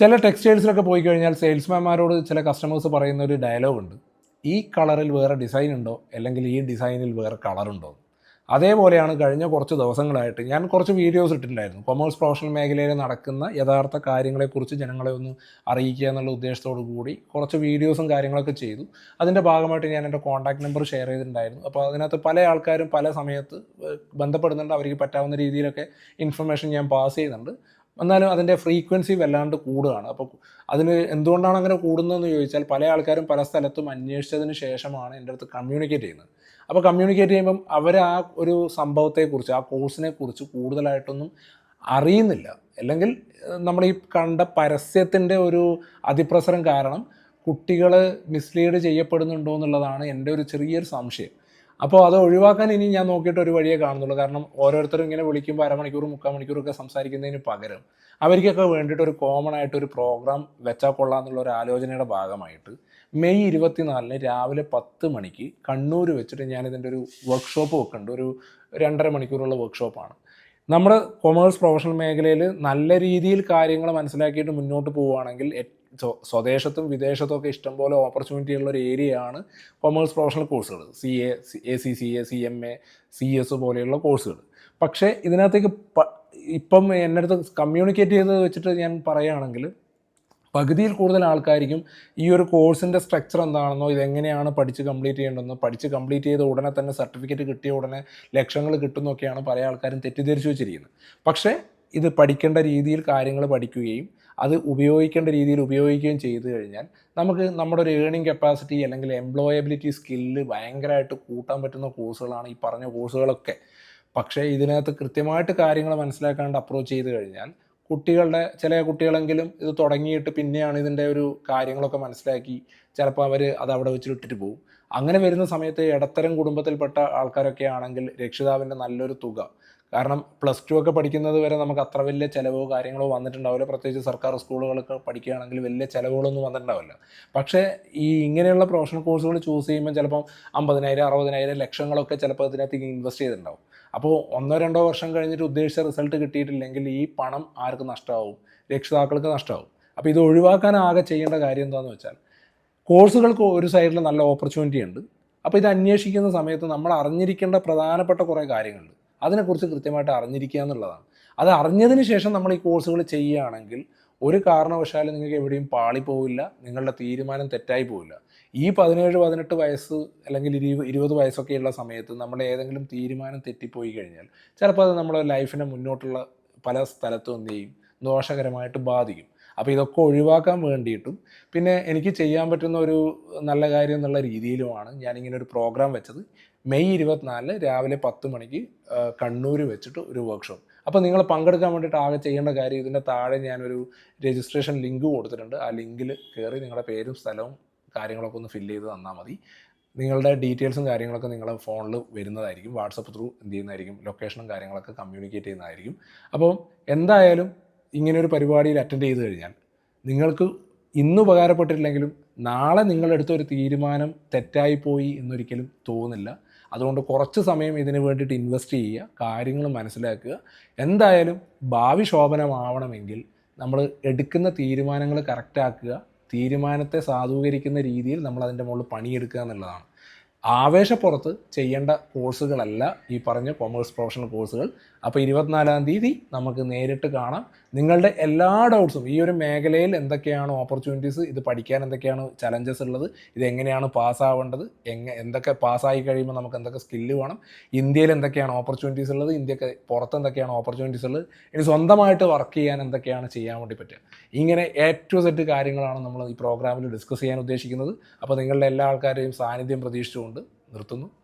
ചില ടെക്സ്റ്റൈൽസിലൊക്കെ പോയി കഴിഞ്ഞാൽ സെയിൽസ്മാൻമാരോട് ചില കസ്റ്റമേഴ്സ് പറയുന്ന ഒരു ഡയലോഗ് ഉണ്ട്. ഈ കളറിൽ വേറെ ഡിസൈൻ ഉണ്ടോ? അല്ലെങ്കിൽ ഈ ഡിസൈനിൽ വേറെ കളറുണ്ടോ അതേപോലെയാണ് കഴിഞ്ഞ കുറച്ച് ദിവസങ്ങളായിട്ട് ഞാൻ കുറച്ച് വീഡിയോസ് ഇട്ടിട്ടുണ്ടായിരുന്നു. കൊമേഴ്സ് പ്രൊഫഷണൽ മേഖലയിൽ നടക്കുന്ന യഥാർത്ഥ കാര്യങ്ങളെക്കുറിച്ച് ജനങ്ങളെ ഒന്ന് അറിയിക്കുക എന്നുള്ള ഉദ്ദേശത്തോടു കൂടി കുറച്ച് വീഡിയോസും കാര്യങ്ങളൊക്കെ ചെയ്തു. അതിന്റെ ഭാഗമായിട്ട് ഞാൻ എന്റെ കോൺടാക്ട് നമ്പർ ഷെയർ ചെയ്തിട്ടുണ്ടായിരുന്നു. അപ്പോൾ അതിനകത്ത് പല ആൾക്കാരും പല സമയത്ത് ബന്ധപ്പെടുന്നുണ്ട്. അവർക്ക് പറ്റാവുന്ന രീതിയിലൊക്കെ ഇൻഫർമേഷൻ ഞാൻ പാസ് ചെയ്യുന്നുണ്ട്. എന്നാലും അതിന്റെ ഫ്രീക്വൻസി വല്ലാണ്ട് കൂടുകയാണ്. അപ്പോൾ അതിന് എന്തുകൊണ്ടാണ് അങ്ങനെ കൂടുന്നതെന്ന് ചോദിച്ചാൽ പല ആൾക്കാരും പല സ്ഥലത്തും അന്വേഷിച്ചതിന് ശേഷമാണ് എന്റെ അടുത്ത് കമ്മ്യൂണിക്കേറ്റ് ചെയ്യുന്നത്. അപ്പോൾ കമ്മ്യൂണിക്കേറ്റ് ചെയ്യുമ്പം അവർ ആ ഒരു സംഭവത്തെക്കുറിച്ച് ആ കോഴ്സിനെ കുറിച്ച് കൂടുതലായിട്ടൊന്നും അറിയുന്നില്ല. അല്ലെങ്കിൽ നമ്മൾ ഈ കണ്ട പരസ്യത്തിന്റെ ഒരു അതിപ്രസരം കാരണം കുട്ടികൾ മിസ്ലീഡ് ചെയ്യപ്പെടുന്നുണ്ടോ എന്നുള്ളതാണ് എന്റെ ഒരു ചെറിയൊരു സംശയം. അപ്പോൾ അത് ഒഴിവാക്കാൻ ഇനി ഞാൻ നോക്കിയിട്ട് ഒരു വഴിയേ കാണുന്നുള്ളൂ. കാരണം ഓരോരുത്തരും ഇങ്ങനെ വിളിക്കുമ്പോൾ അരമണിക്കൂർ മുക്കാൽ മണിക്കൂറൊക്കെ സംസാരിക്കുന്നതിന് പകരം അവർക്കൊക്കെ വേണ്ടിയിട്ട് ഒരു കോമൺ ആയിട്ട് ഒരു പ്രോഗ്രാം വെച്ചാൽ കൊള്ളാം എന്നുള്ള ഒരു ആലോചനയുടെ ഭാഗമായിട്ട് മെയ് ഇരുപത്തിനാലിന് രാവിലെ പത്ത് മണിക്ക് കണ്ണൂർ വെച്ചിട്ട് ഞാനിതിന്റെ ഒരു വർക്ക്ഷോപ്പ് വെക്കുന്നുണ്ട്. ഒരു രണ്ടര മണിക്കൂറുള്ള വർക്ക്ഷോപ്പാണ് നമ്മുടെ കൊമേഴ്സ് പ്രൊഫഷണൽ മേഖലയിൽ നല്ല രീതിയിൽ കാര്യങ്ങൾ മനസ്സിലാക്കിയിട്ട് മുന്നോട്ട് പോവുകയാണെങ്കിൽ സ്വദേശത്തും വിദേശത്തും ഒക്കെ ഇഷ്ടംപോലെ ഓപ്പർച്യൂണിറ്റി ഉള്ള ഒരു ഏരിയയാണ് കൊമേഴ്സ് പ്രൊഫഷണൽ കോഴ്സുകൾ C A A C C A C M A C S പോലെയുള്ള കോഴ്സുകൾ പക്ഷേ ഇതിനകത്തേക്ക് ഇപ്പം എന്റെ അടുത്ത് കമ്മ്യൂണിക്കേറ്റ് ചെയ്ത് വെച്ചിട്ട് ഞാൻ പറയുകയാണെങ്കിൽ പകുതിയിൽ കൂടുതൽ ആൾക്കാർക്കും ഈ ഒരു കോഴ്സിന്റെ സ്ട്രക്ചർ എന്താണെന്നോ ഇതെങ്ങനെയാണ് പഠിച്ച് കംപ്ലീറ്റ് ചെയ്യേണ്ടതെന്നോ പഠിച്ച് കംപ്ലീറ്റ് ചെയ്ത ഉടനെ തന്നെ സർട്ടിഫിക്കറ്റ് കിട്ടിയ ഉടനെ ലക്ഷങ്ങൾ കിട്ടുന്നൊക്കെയാണ് പല ആൾക്കാരും തെറ്റിദ്ധരിച്ചു വെച്ചിരിക്കുന്നത്. പക്ഷേ ഇത് പഠിക്കേണ്ട രീതിയിൽ കാര്യങ്ങൾ പഠിക്കുകയും അത് ഉപയോഗിക്കേണ്ട രീതിയിൽ ഉപയോഗിക്കുകയും ചെയ്തു കഴിഞ്ഞാൽ നമുക്ക് നമ്മുടെ ഒരു ഏണിംഗ് കപ്പാസിറ്റി അല്ലെങ്കിൽ എംപ്ലോയബിലിറ്റി സ്കില്ല് ഭയങ്കരമായിട്ട് കൂട്ടാൻ പറ്റുന്ന കോഴ്സുകളാണ് ഈ പറഞ്ഞ കോഴ്സുകളൊക്കെ പക്ഷേ ഇതിനകത്ത് കൃത്യമായിട്ട് കാര്യങ്ങൾ മനസ്സിലാക്കാണ്ട് അപ്രോച്ച് ചെയ്ത് കഴിഞ്ഞാൽ കുട്ടികളുടെ ചില കുട്ടികളെങ്കിലും ഇത് തുടങ്ങിയിട്ട് പിന്നെയാണ് ഇതിന്റെ ഒരു കാര്യങ്ങളൊക്കെ മനസ്സിലാക്കി ചിലപ്പോൾ അവർ അത് അവിടെ വെച്ചിട്ട് ഇട്ടിട്ട് പോകും. അങ്ങനെ വരുന്ന സമയത്ത് ഇടത്തരം കുടുംബത്തിൽപ്പെട്ട ആൾക്കാരൊക്കെ ആണെങ്കിൽ രക്ഷിതാവിന്റെ നല്ലൊരു തുക കാരണം പ്ലസ് ടു ഒക്കെ പഠിക്കുന്നത് വരെ നമുക്ക് അത്ര വലിയ ചിലവോ കാര്യങ്ങളോ വന്നിട്ടുണ്ടാവില്ല. പ്രത്യേകിച്ച് സർക്കാർ സ്കൂളുകളൊക്കെ പഠിക്കുകയാണെങ്കിൽ വലിയ ചിലവുകളൊന്നും വന്നിട്ടുണ്ടാവില്ല. പക്ഷേ ഈ ഇങ്ങനെയുള്ള പ്രൊഫഷണൽ കോഴ്സുകൾ ചൂസ് ചെയ്യുമ്പോൾ ചിലപ്പം അമ്പതിനായിരം അറുപതിനായിരം ലക്ഷങ്ങളൊക്കെ ചിലപ്പോൾ അതിനകത്തേക്ക് ഇൻവെസ്റ്റ് ചെയ്തിട്ടുണ്ടാവും. അപ്പോൾ ഒന്നോ രണ്ടോ വർഷം കഴിഞ്ഞിട്ട് ഉദ്ദേശിച്ച റിസൾട്ട് കിട്ടിയിട്ടില്ലെങ്കിൽ ഈ പണം ആർക്ക് നഷ്ടമാവും? രക്ഷിതാക്കൾക്ക് നഷ്ടമാവും. അപ്പോൾ ഇത് ഒഴിവാക്കാൻ ആകെ ചെയ്യേണ്ട കാര്യം എന്താണെന്ന് വെച്ചാൽ കോഴ്സുകൾക്ക് ഒരു സൈഡിൽ നല്ല ഓപ്പർച്യൂണിറ്റി ഉണ്ട്. അപ്പോൾ ഇത് അന്വേഷിക്കുന്ന സമയത്ത് നമ്മൾ അറിഞ്ഞിരിക്കേണ്ട പ്രധാനപ്പെട്ട കുറേ കാര്യങ്ങളുണ്ട്. അതിനെക്കുറിച്ച് കൃത്യമായിട്ട് അറിഞ്ഞിരിക്കുക എന്നുള്ളതാണ്. അത് അറിഞ്ഞതിന് ശേഷം നമ്മൾ ഈ കോഴ്സുകൾ ചെയ്യുകയാണെങ്കിൽ ഒരു കാരണവശാലും നിങ്ങൾക്ക് എവിടെയും പാളിപ്പോവില്ല നിങ്ങളുടെ തീരുമാനം തെറ്റായി പോവില്ല. ഈ പതിനേഴ് പതിനെട്ട് വയസ്സ് അല്ലെങ്കിൽ ഇരുപത് ഇരുപത് വയസ്സൊക്കെയുള്ള സമയത്ത് നമ്മൾ ഏതെങ്കിലും തീരുമാനം തെറ്റിപ്പോയി കഴിഞ്ഞാൽ ചിലപ്പോൾ അത് നമ്മുടെ ലൈഫിനെ മുന്നോട്ടുള്ള പല സ്ഥലത്തും എന്ത് ചെയ്യും ദോഷകരമായിട്ട് ബാധിക്കും. അപ്പോൾ ഇതൊക്കെ ഒഴിവാക്കാൻ വേണ്ടിയിട്ടും പിന്നെ എനിക്ക് ചെയ്യാൻ പറ്റുന്ന ഒരു നല്ല കാര്യം എന്നുള്ള രീതിയിലുമാണ് ഞാനിങ്ങനെ ഒരു പ്രോഗ്രാം വെച്ചത്. മെയ് ഇരുപത്തിനാലിന് രാവിലെ പത്ത് മണിക്ക് കണ്ണൂർ വെച്ചിട്ട് ഒരു വർക്ക്ഷോപ്പ് അപ്പോൾ നിങ്ങൾ പങ്കെടുക്കാൻ വേണ്ടിയിട്ട് ആകെ ചെയ്യേണ്ട കാര്യം ഇതിന്റെ താഴെ ഞാനൊരു രജിസ്ട്രേഷൻ ലിങ്ക് കൊടുത്തിട്ടുണ്ട്. ആ ലിങ്കിൽ കയറി നിങ്ങളുടെ പേരും സ്ഥലവും കാര്യങ്ങളൊക്കെ ഒന്ന് ഫില്ല് ചെയ്ത് തന്നാൽ മതി. നിങ്ങളുടെ ഡീറ്റെയിൽസും കാര്യങ്ങളൊക്കെ നിങ്ങളുടെ ഫോണിൽ വരുന്നതായിരിക്കും. വാട്സപ്പ് ത്രൂ എന്ത് ചെയ്യുന്നതായിരിക്കും. ലൊക്കേഷനും കാര്യങ്ങളൊക്കെ കമ്മ്യൂണിക്കേറ്റ് ചെയ്യുന്നതായിരിക്കും. അപ്പോൾ എന്തായാലും ഇങ്ങനെ ഒരു പരിപാടിയിൽ അറ്റൻഡ് ചെയ്ത് കഴിഞ്ഞാൽ നിങ്ങൾക്ക് ഇന്ന് ഉപകാരപ്പെട്ടിട്ടില്ലെങ്കിലും നാളെ നിങ്ങളെടുത്ത ഒരു തീരുമാനം തെറ്റായിപ്പോയി എന്നൊരിക്കലും തോന്നില്ല. അതുകൊണ്ട് കുറച്ച് സമയം ഇതിന് വേണ്ടിയിട്ട് ഇൻവെസ്റ്റ് ചെയ്യുക കാര്യങ്ങൾ മനസ്സിലാക്കുക. എന്തായാലും ഭാവി ശോഭനമാവണമെങ്കിൽ നമ്മൾ എടുക്കുന്ന തീരുമാനങ്ങൾ കറക്റ്റാക്കുക തീരുമാനത്തെ സാധൂകരിക്കുന്ന രീതിയിൽ നമ്മൾ അതിന്റെ മുകളിൽ പണിയെടുക്കുക എന്നുള്ളതാണ്. ആവേശപ്പുറത്ത് ചെയ്യേണ്ട കോഴ്സുകളല്ല ഈ പറഞ്ഞ കൊമേഴ്സ് പ്രൊഫഷണൽ കോഴ്സുകൾ അപ്പോൾ ഇരുപത്തിനാലാം തീയതി നമുക്ക് നേരിട്ട് കാണാം. നിങ്ങളുടെ എല്ലാ ഡൗട്ട്സും ഈ ഒരു മേഖലയിൽ എന്തൊക്കെയാണ് ഓപ്പർച്യൂണിറ്റീസ് ഇത് പഠിക്കാൻ എന്തൊക്കെയാണ് ചലഞ്ചസ് ഉള്ളത് ഇത് എങ്ങനെയാണ് പാസ്സാവേണ്ടത് എങ്ങ എന്തൊക്കെ പാസ്സായി കഴിയുമ്പോൾ നമുക്ക് എന്തൊക്കെ സ്കില്ല് വേണം ഇന്ത്യയിൽ എന്തൊക്കെയാണ് ഓപ്പർച്യൂണിറ്റീസ് ഉള്ളത് ഇന്ത്യയ്ക്ക് പുറത്ത് എന്തൊക്കെയാണ് ഓപ്പർച്യൂണിറ്റീസ് ഉള്ളത് ഇനി സ്വന്തമായിട്ട് വർക്ക് ചെയ്യാൻ എന്തൊക്കെയാണ് ചെയ്യാൻ വേണ്ടി പറ്റുക. ഇങ്ങനെ എ ടു സെറ്റ് കാര്യങ്ങളാണ് നമ്മൾ ഈ പ്രോഗ്രാമിൽ ഡിസ്കസ് ചെയ്യാൻ ഉദ്ദേശിക്കുന്നത്. അപ്പോൾ നിങ്ങളുടെ എല്ലാ ആൾക്കാരെയും സാന്നിധ്യം പ്രതീക്ഷിച്ചുകൊണ്ട് നിർത്തുന്നു.